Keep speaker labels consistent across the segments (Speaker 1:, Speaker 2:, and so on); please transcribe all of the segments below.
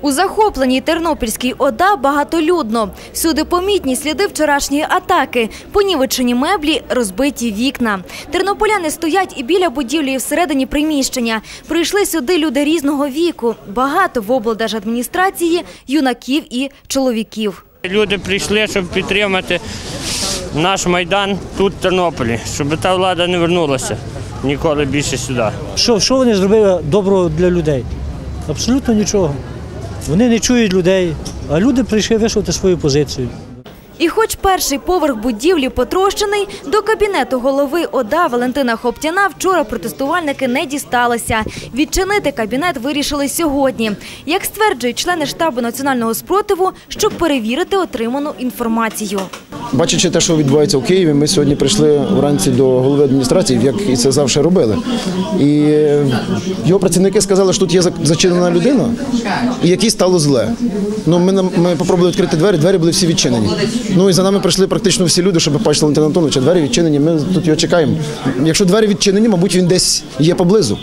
Speaker 1: У захопленій Тернопільській ОДА багатолюдно. Всюди помітні сліди вчорашньої атаки, понівечені меблі, розбиті вікна. Тернополяни стоять і біля будівлі, і всередині приміщення. Прийшли сюди люди різного віку. Багато в облдержадміністрації юнаків і чоловіків.
Speaker 2: Люди прийшли, щоб підтримати наш майдан тут, в Тернополі, щоб та влада не вернулася ніколи більше сюди.
Speaker 3: Що, що вони зробили доброго для людей? Абсолютно нічого. Вони не чують людей, а люди прийшли висловити свою позицію.
Speaker 1: І хоч перший поверх будівлі потрощений, до кабінету голови ОДА Валентина Хоптяна вчора протестувальники не дісталися. Відчинити кабінет вирішили сьогодні. Як стверджують члени штабу національного спротиву, щоб перевірити отриману інформацію.
Speaker 4: Бачачи те, що відбувається в Києві, ми сьогодні прийшли вранці до голови адміністрації, як і це завжди робили. І його працівники сказали, що тут є зачинена людина, і якій стало зле. Ну, ми, ми попробували відкрити двері, двері були всі відчинені. Ну і за нами прийшли практично всі люди, щоб бачити Валентина Антоновича. Двері відчинені, ми тут його чекаємо. Якщо двері відчинені, мабуть, він десь є поблизу.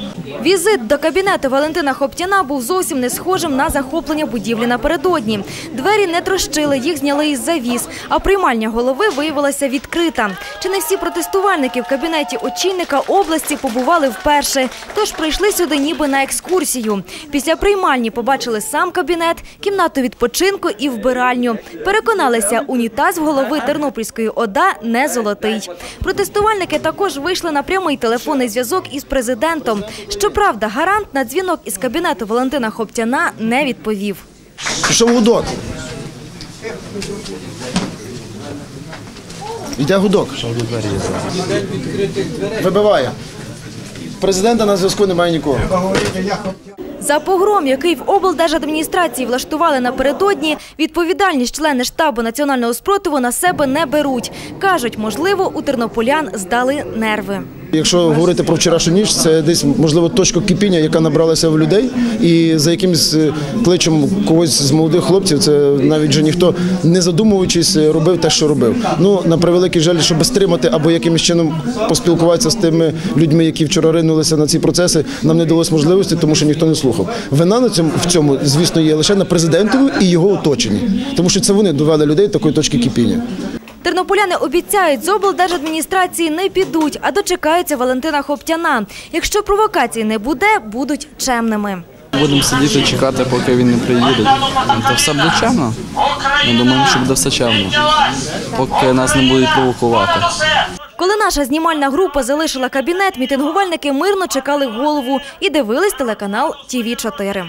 Speaker 1: Візит до кабінету Валентина Хоптяна був зовсім не схожим на захоплення будівлі напередодні. Двері не трощили, їх зняли із завіс, а приймальня голови виявилася відкрита. Чи не всі протестувальники в кабінеті очільника області побували вперше, тож прийшли сюди ніби на екскурсію. Після приймальні побачили сам кабінет, кімнату відпочинку і вбиральню. Переконалися, унітаз в голови Тернопільської ОДА не золотий. Протестувальники також вийшли на прямий телефонний зв'язок із президентом. Щоправда, гарант на дзвінок із кабінету Валентина Хоптяна не відповів.
Speaker 4: Пішов гудок. Йде гудок. Вибиває. Президента на зв'язку немає нікого.
Speaker 1: За погром, який в облдержадміністрації влаштували напередодні, відповідальність члени штабу національного спротиву на себе не беруть. Кажуть, можливо, у тернополян здали нерви.
Speaker 4: Якщо говорити про вчорашню ніч, це десь можливо точка кипіння, яка набралася в людей, і за якимось е, кличем когось з молодих хлопців, це навіть вже ніхто не задумуючись е, робив те, що робив. Ну на превеликий жаль, щоб стримати або якимось чином поспілкуватися з тими людьми, які вчора ринулися на ці процеси, нам не далось можливості, тому що ніхто не слухав. Вина на цьому в цьому, звісно, є лише на президентові і його оточенні, тому що це вони довели людей до такої точки кипіння.
Speaker 1: Тернополяни обіцяють, з облдержадміністрації не підуть, а дочекаються Валентина Хоптяна. Якщо провокацій не буде, будуть чемними.
Speaker 5: Будемо сидіти чекати, поки він не приїде. Та все буде чемно. Ми думаємо, що буде все чемно, поки нас не будуть провокувати.
Speaker 1: Коли наша знімальна група залишила кабінет, мітингувальники мирно чекали голову і дивились телеканал ТІВІ 4